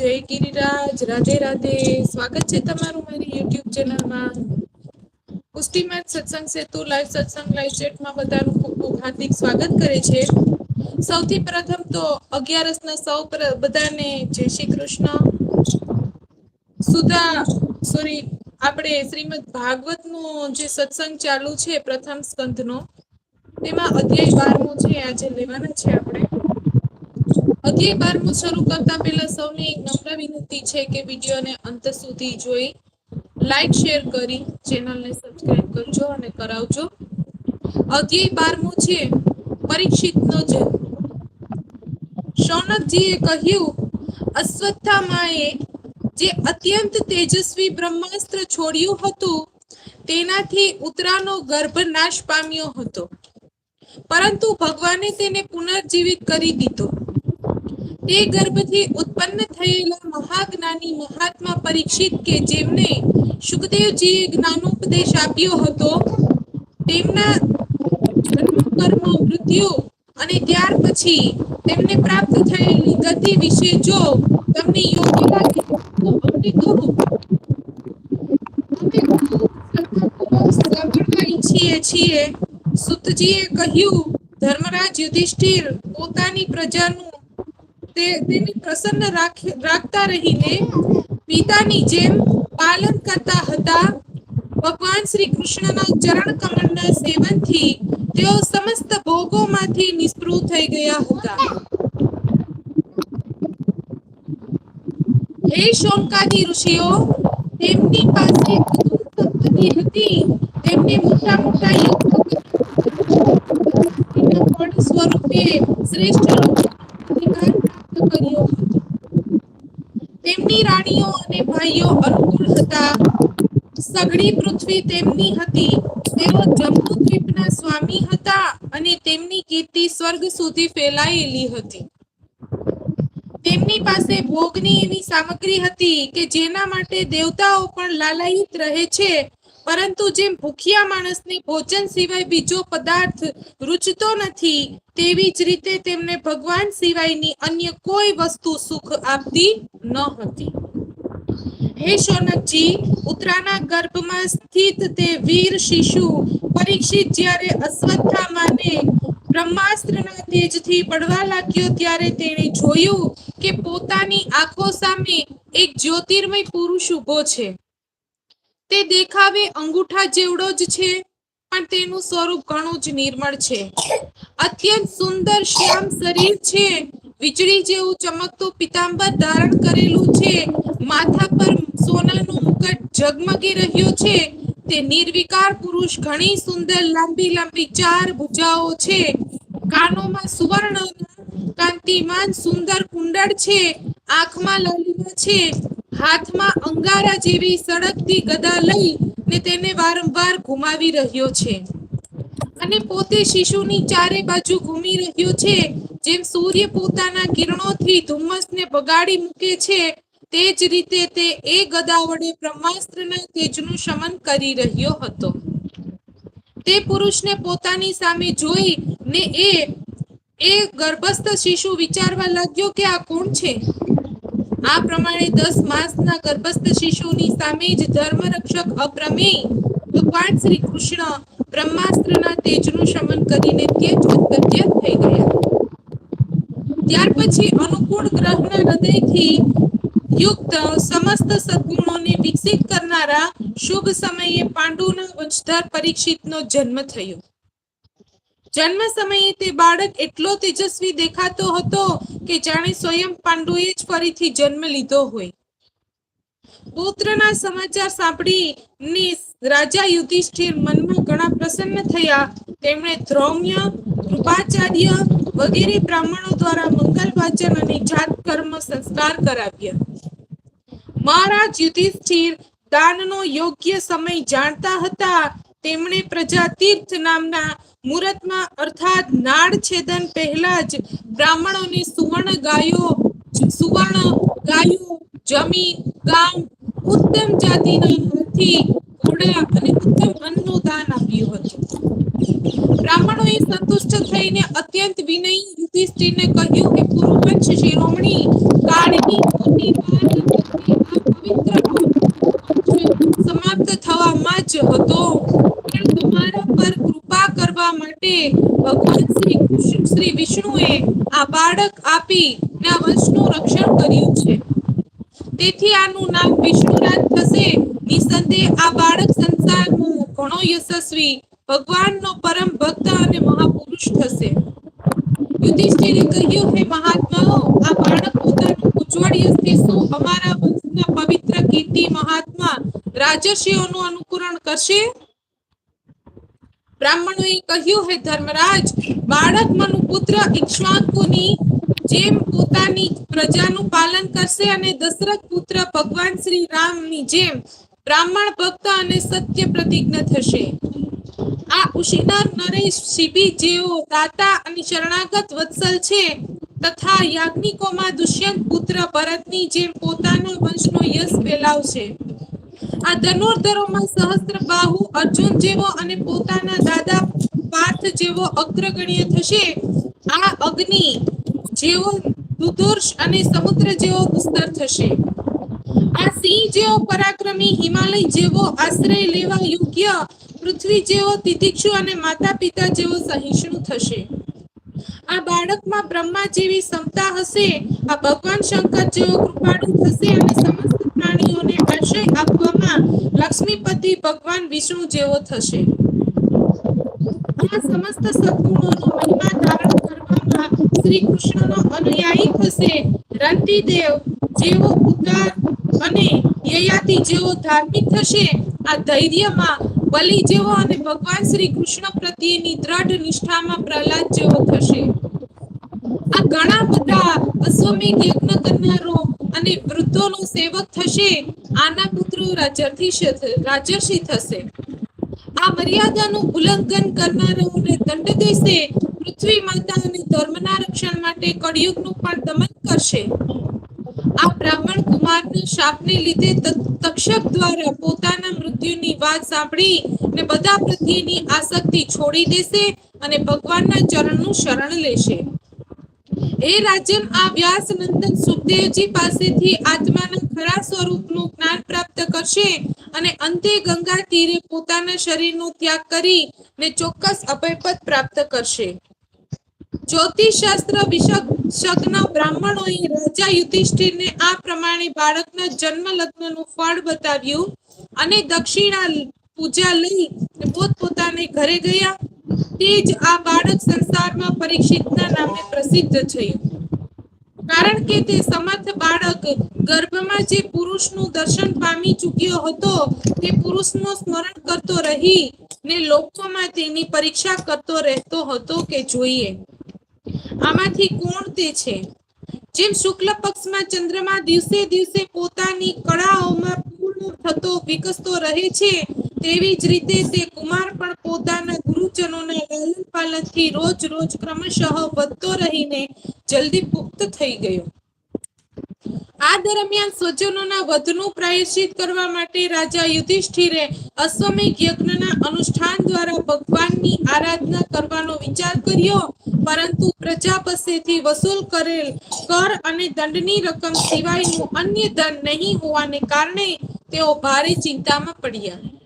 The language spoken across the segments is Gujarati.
જય ગિરિરાજ, રાધે રાધે. સ્વાગત છે તમારું મારી યુટ્યુબ ચેનલમાં પુષ્ટિમાન સત્સંગ સેતુ લાઈવ સત્સંગ લાઈવ ચેટમાં બધાનું ખૂબ ખૂબ હાર્દિક સ્વાગત કરે છે. સૌથી પ્રથમ તો અગિયારસના સૌ બધાને જય શ્રી કૃષ્ણ. સુધા સોરી આપણે શ્રીમદ ભાગવતનો જે સત્સંગ ચાલુ છે પ્રથમ સ્કંધનો, તેમાં અધ્યાય બારમો છે, આજે લેવાના છે આપણે. અધ્યાય બારમું શરૂ કરતા પહેલા સૌને એક નમ્ર વિનંતી છે કે વિડીયોને અંત સુધી જોઈ, લાઈક, શેર કરી, ચેનલને સબસ્ક્રાઇબ કરજો અને કરાવજો. અગિયાર બારમું છે પરીક્ષિતનો જન્મ. શૌનકજીએ કહ્યું, અશ્વત્થામાએ જે અત્યંત તેજસ્વી બ્રહ્માસ્ત્ર છોડ્યું હતું, તેનાથી ઉતરાનો ગર્ભ નાશ પામ્યો હતો. પરંતુ ભગવાને તેને પુનર્જીવિત કરી દીધો. તે ગર્ભથી ઉત્પન્ન થયેલા મહાજ્ઞાની મહાત્મા પરીક્ષિત કે જેમને સુખદેવજીએ જ્ઞાનોપદેશ આપ્યો હતો, તેમના જન્મ કર્મ, મૃત્યુ અને ત્યાર પછી તેમને પ્રાપ્ત થયેલી ગતિ વિશે જો તમને યોગ્ય લાગે તો અમને કહો. ઈચ્છીએ છીએ. સુતજીએ કહ્યું, ધર્મરાજ યુધિષ્ઠિર પોતાની પ્રજાનું તે તેને પ્રસન્ન રાખતા રહીને પિતાની જેમ પાલન કરતા હતા. ભગવાન શ્રી કૃષ્ણના ચરણ કમળના સેવનથી તેઓ સમસ્ત ભોગોમાંથી નિસ્પૃહ થઈ ગયા હતા. હે શોનકાદી ઋષિઓ, તેમની પાસે સંપત્તિ હતી. તેમને મોટા મોટા ફળ સ્વરૂપે શ્રેષ્ઠ અધિકાર કર્યો હતો. તેમની રાણીઓ અને ભાઈઓ અનુકૂળ હતા. સઘળી પૃથ્વી તેમની હતી. તેઓ જમ્બુદ્વીપના સ્વામી હતા અને તેમની કીર્તિ સ્વર્ગ સુધી ફેલાયેલી હતી. તેમની પાસે ભોગની એવી સામગ્રી હતી કે જેના માટે દેવતાઓ પણ લાલાયિત રહે છે પરંતુ જેમ ભૂખ્યા માણસને ભોજન સિવાય બીજો પદાર્થ રૂચતો નથી, તેવી જ રીતે તેમને ભગવાન સિવાયની અન્ય કોઈ વસ્તુ સુખ આપતી ન હતી. હે શૌનકજી ઉત્તરાના ગર્ભમાં સ્થિત તે વીર શિશુ પરીક્ષિત જ્યારે અશ્વત્થામાને બ્રહ્માસ્ત્રના તેજથી પડવા લાગ્યો ત્યારે તેણે જોયું કે પોતાની આંખો સામે એક જ્યોતિર્મય પુરુષ ઊભો છે. તે દેખાવે અંગૂઠા જેવડો જ છે, પણ તેનું સ્વરૂપ ઘણું જ નિર્મળ છે. અત્યંત સુંદર શ્યામ શરીર છે, વીજળી જેવું ચમકતું પિતાંબર ધારણ કરેલું છે, માથા પર સોનાનું મુકટ ઝગમગી રહ્યો છે, તે નિર્વિકાર પુરુષ ઘણી સુંદર લાંબી લાંબી ચાર ભુજાઓ છે. કાનોમાં સુવર્ણ, કાંતિમાન સુંદર કુંડળ છે, આંખમાં લાલીમા છે હાથમાં અંગારા જેવી સડકતી ગદા લઈ ને તેને વારંવાર ઘુમાવી રહ્યો છે. અને પોતે શિશુની ચારે બાજુ ઘૂમી રહ્યો છે, જેમ સૂર્ય પોતાના કિરણોથી ધુમ્મસને બગાડી મૂકે છે, તે જ રીતે તે એ ગદા વડે બ્રહ્માસ્ત્રના તેજનું શમન કરી રહ્યો હતો. તે પુરુષને પોતાની સામે જોઈ ને એ એ ગર્ભસ્થ શિશુ વિચારવા લાગ્યો કે આ કોણ છે? આ પ્રમાણે દસ માસના ગર્ભસ્થ શિશુની સામે જ ધર્મરક્ષક અપ્રમેય ભગવાન શ્રી કૃષ્ણ બ્રહ્માસ્ત્રના તેજનું શમન કરીને તેજ જ ઉત્પત્ય થઈ ગયા. ત્યાર પછી અનુકૂળ ગ્રહના હૃદયથી યુક્ત સમસ્ત સદગુણોને વિકસિત કરનારા શુભ સમયે પાંડુના વંશધર પરીક્ષિતનો જન્મ થયો. જન્મ સમયે તે બાળક એટલો તેજસ્વી દેખાતો હતો કે જાણે સ્વયં પાંડુએ જ ફરીથી જન્મ લીધો હોય. પુત્રના સમાચાર સાંભળીને રાજા યુધિષ્ઠિર મનમાં ઘણા પ્રસન્ન થયા. તેમણે ધ્રૌમ્ય કૃપાચાર્ય વગેરે બ્રાહ્મણો દ્વારા મંગલ વાચન અને જાત કર્મ સંસ્કાર કરાવ્યા. મહારાજ યુધિષ્ઠિર દાનનો યોગ્ય સમય જાણતા હતા તેમણે પ્રજા તીર્થ નામના મુહૂર્તમાં અર્થાત નાળ છેદન પહેલા જ બ્રાહ્મણોને સુવર્ણ ગાયો સુવર્ણ ગાયો, જમીન, ગામ, ઉત્તમ જાતિના હાથી, ઘોડા અને ઉત્તમ અન્નનું દાન આપ્યું હતું. બ્રાહ્મણોએ સંતુષ્ટ થઈને અત્યંત વિનય યુધિષ્ઠિરને કહ્યું કે પૂર્વપક્ષ શિરોમણી કાળની મોટી વાત પવિત્ર સમાપ્ત થવામાં જ હતો. કરવા ભગવાન શ્રી શ્રી વિષ્ણુએ આ બાળક આપી ને વંશનું રક્ષણ કર્યું છે. તેથી આનું નામ વિષ્ણુરાજ થશે. નિસંદેહ આ બાળક સંસારનું ઘણો યશસ્વી, ભગવાનનો પરમ ભક્ત અને મહાપુરુષ થશે. યુધિષ્ઠિરે કહ્યું, હે મહાત્માઓ આ બાળક પોતાનું ઉજ્જવળ યશથી શું અમારા વંશના પવિત્ર કીર્તિ મહાત્મા રાજર્ષિઓનું અનુકરણ કરશે? બ્રાહ્મણોએ કહ્યું, હે ધર્મરાજ, બાળક મનુ પુત્ર ઇક્ષ્વાકુની જેમ પોતાની પ્રજાનું પાલન કરશે અને દશરથ પુત્ર ભગવાન શ્રી રામની જેમ બ્રાહ્મણ ભક્ત અને સત્ય પ્રતિજ્ઞ થશે. આ ઉશિનર નરેશ શિબી જેઓ દાતા અને શરણાગત વત્સલ છે તથા યાજ્ઞિકોમાં દુષ્યંત પુત્ર ભરતની જેમ પોતાના વંશનો યશ ફેલાવશે. આ ધનુર્ધરોમાં સહસ્ત્ર બાહુ અર્જુન જેવો અને પોતાના દાદા પાર્થ જેવો અગ્રગણ્ય થશે. આ અગ્નિ જેવો દુદુર્ષ અને સમુદ્ર જેવો વિસ્તર થશે. આ સિંહ જેવો પરાક્રમી હિમાલય જેવો આશ્રય લેવા યોગ્ય પૃથ્વી જેવો તિતિક્ષુ અને માતા પિતા જેવો સહિષ્ણુ થશે. આ બાળકમાં બ્રહ્મા જેવી ક્ષમતા હશે, આ ભગવાન શંકર જેવો કૃપાળુ થશે અને સમસ્ત પ્રાણીઓને આશ્રય આપવામાં લક્ષ્મીપતિ ભગવાન વિષ્ણુ જેવો થશે. આ સમસ્ત સદગુણોનો મહિમા ધારણ કરવામાં શ્રી કૃષ્ણનો અનુયાયી થશે. રંતિદેવ જેવો ઉદાર અને યયાતિ જેવો ધાર્મિક થશે. આ ધૈર્યમાં બલિ જેવો અને ભગવાન શ્રી કૃષ્ણ પ્રત્યેની દ્રઢ નિષ્ઠામાં પ્રહલાદ જેવો થશે. આ ઘણા બધા અશ્વમેઘ યજ્ઞ કરનારો અને વૃદ્ધોનો સેવક થશે. આના પુત્રો રાજર્ષિ રાજર્ષિ થશે. આ મર્યાદાનું ઉલ્લંઘન કરનારાઓને દંડ દેશે. પૃથ્વી માતા અને ધર્મના રક્ષણ માટે કળિયુગનું પણ દમન કરશે. આ બ્રાહ્મણ કુમારના શાપને લીધે તક્ષક દ્વારા પોતાના મૃત્યુની વાત સાંભળી ને બધા પ્રત્યેની આસક્તિ છોડી દેશે અને ભગવાનના ચરણનું શરણ લેશે. એ રાજન આ વ્યાસ નંદન સુખદેવજી પાસેથી આત્માના ખરા સ્વરૂપનું જ્ઞાન પ્રાપ્ત કરશે અને અંતે ગંગા તીરે પોતાના શરીરનો ત્યાગ કરી ને ચોક્કસ અભયપદ પ્રાપ્ત કરશે. જ્યોતિષશાસ્ત્ર વિશેષજ્ઞ બ્રાહ્મણોએ રાજા યુધિષ્ઠિરને આ પ્રમાણે બાળકના જન્મ લગ્નનું ફળ બતાવ્યું અને દક્ષિણા પૂજા લઈ પોતપોતાને ઘરે ગયા. તે જ આ બાળક સંસારમાં પરીક્ષિતના નામે પ્રસિદ્ધ થયું. કારણ કે તે સમર્થ બાળક ગર્ભમાં જે પુરુષનું દર્શન પામી ચૂક્યો હતો, તે પુરુષનું સ્મરણ કરતો રહી ને લોકોમાં તેની પરીક્ષા કરતો રહેતો હતો કે જોઈએ. આમાંથી કોણ તે છે? જેમ શુક્લ પક્ષમાં ચંદ્રમા દિવસે દિવસે પોતાની કળાઓમાં પૂર્ણ થતો, વિકસતો રહે છે, તેવી જ રીતે તે કુમાર પણ પોતાના ગુરુજનોના લાલન પાલનથી રોજ રોજ ક્રમશઃ વધતો રહીને જલ્દી પુખ્ત થઈ ગયો. આ દરમિયાન સ્વજનોના વધનું પ્રાયશ્ચિત કરવા માટે રાજા યુધિષ્ઠિરે અશ્વમેઘ યજ્ઞના અનુષ્ઠાન દ્વારા ભગવાનની આરાધના કરવાનો વિચાર કર્યો, પરંતુ પ્રજા પાસેથી વસૂલ કરેલ કર અને દંડની રકમ સિવાયનું અન્ય ધન નહીં હોવાને કારણે તેઓ ભારે ચિંતામાં પડ્યા.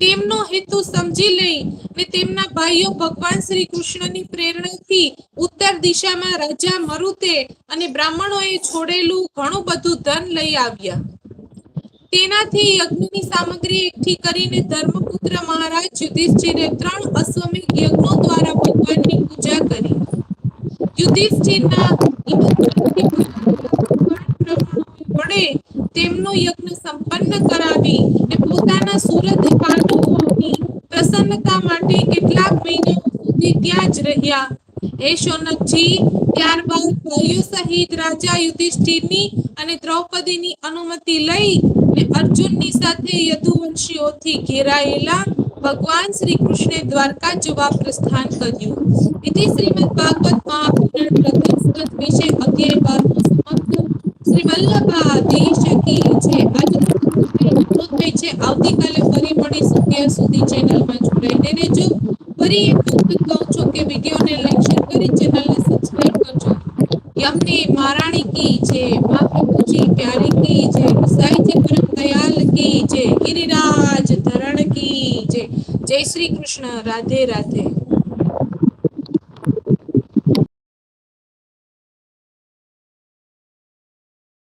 તેમનો હેતુ સમજી લઈ અને તેમના ભાઈઓ ભગવાન શ્રી કૃષ્ણની પ્રેરણાથી ઉત્તર દિશામાં રાજા મરુતે અને બ્રાહ્મણોએ છોડેલું ઘણું બધું ધન લઈ આવ્યા. તેનાથી યજ્ઞની સામગ્રી એકઠી કરીને ધર્મપુત્ર મહારાજ યુધિષ્ઠિરે ત્રણ અશ્વમેઘ યજ્ઞો દ્વારા ભગવાનની પૂજા કરી. યુધિષ્ઠિરના વડે તેમનો યજ્ઞ સંપન્ન કરાવી પોતાના સુરત પ્રસન્નતા માટે કેટલાક મહિનાઓ સુધી ત્યાં જ રહ્યા. હે શૌનકજી ત્યારબાદ ભાઈઓ સહિત રાજા યુધિષ્ઠિરની અને દ્રૌપદીની અનુમતિ લઈ અર્જુનની સાથે યદુવંશીઓથી ઘેરાયેલા ભગવાન શ્રી કૃષ્ણે દ્વારકા જવા પ્રસ્થાન કર્યું. ઇતિ શ્રીમદ ભાગવત મહાપુરાણ પ્રથમ સ્કંદ વિશે અધ્યાય બારમો સમાપ્ત. શ્રી વલ્લભા દેશ છે. આજે છે. આવતીકાલે ફરી મળીશું. સુધી ચેનલમાં રહેજો ફરી એક વખત કહું છું કે વિડીયોને લાઈક શેર કરી ચેનલને સબસ્ક્રાઇબ કરજો. યમને મહારાણી કી છે મા પ્રભુજી પ્યારી કી છે સાહિત્ય પરમ દયાલ કી છે, ગિરિરાજ ધરણ જય શ્રી કૃષ્ણ, રાધે રાધે.